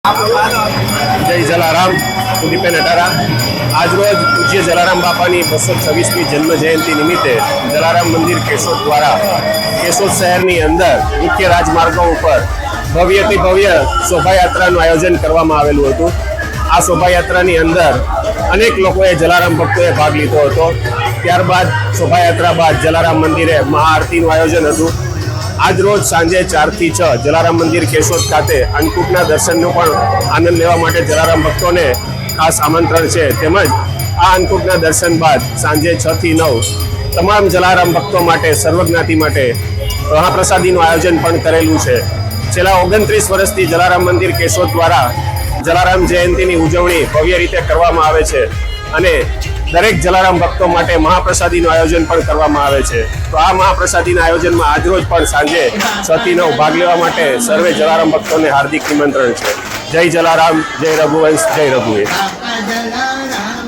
જય જલારામ દીપેન અટારા આજરોજ પૂજ્ય જલારામ બાપાની બસો છવ્વીસમી જન્મ જયંતિ નિમિત્તે જલારામ મંદિર કેશોદ દ્વારા કેશોદ શહેરની અંદર મુખ્ય રાજમાર્ગો ઉપર ભવ્યથી ભવ્ય શોભાયાત્રાનું આયોજન કરવામાં આવેલું હતું. આ શોભાયાત્રાની અંદર અનેક લોકોએ જલારામ ભક્તોએ ભાગ લીધો હતો. ત્યારબાદ શોભાયાત્રા બાદ જલારામ મંદિરે મહાઆરતીનું આયોજન હતું. આજ રોજ સાંજે ચારથી છ જલારામ મંદિર કેશોદ ખાતે અન્નકૂટના દર્શનનો પણ આનંદ લેવા માટે જલારામ ભક્તોને ખાસ આમંત્રણ છે. તેમજ આ અન્નકૂટના દર્શન બાદ સાંજે છ થી નવ તમામ જલારામ ભક્તો માટે, સર્વજ્ઞાતિ માટે મહાપ્રસાદીનું આયોજન પણ કરેલું છે. છેલ્લા ઓગણત્રીસ વર્ષથી જલારામ મંદિર કેશોદ દ્વારા જલારામ જયંતિની ઉજવણી ભવ્ય રીતે કરવામાં આવે છે. અને દરેક જલારામ ભક્તો માટે મહાપ્રસાદીનું આયોજન પણ કરવામાં આવે છે. તો આ મહાપ્રસાદીના આયોજનમાં આજરોજ પણ સાંજે સતી નવ ભાગ લેવા માટે સર્વે જલારામ ભક્તોને હાર્દિક નિમંત્રણ છે. જય જલારામ, જય રઘુવંશ, જય રઘુવીર.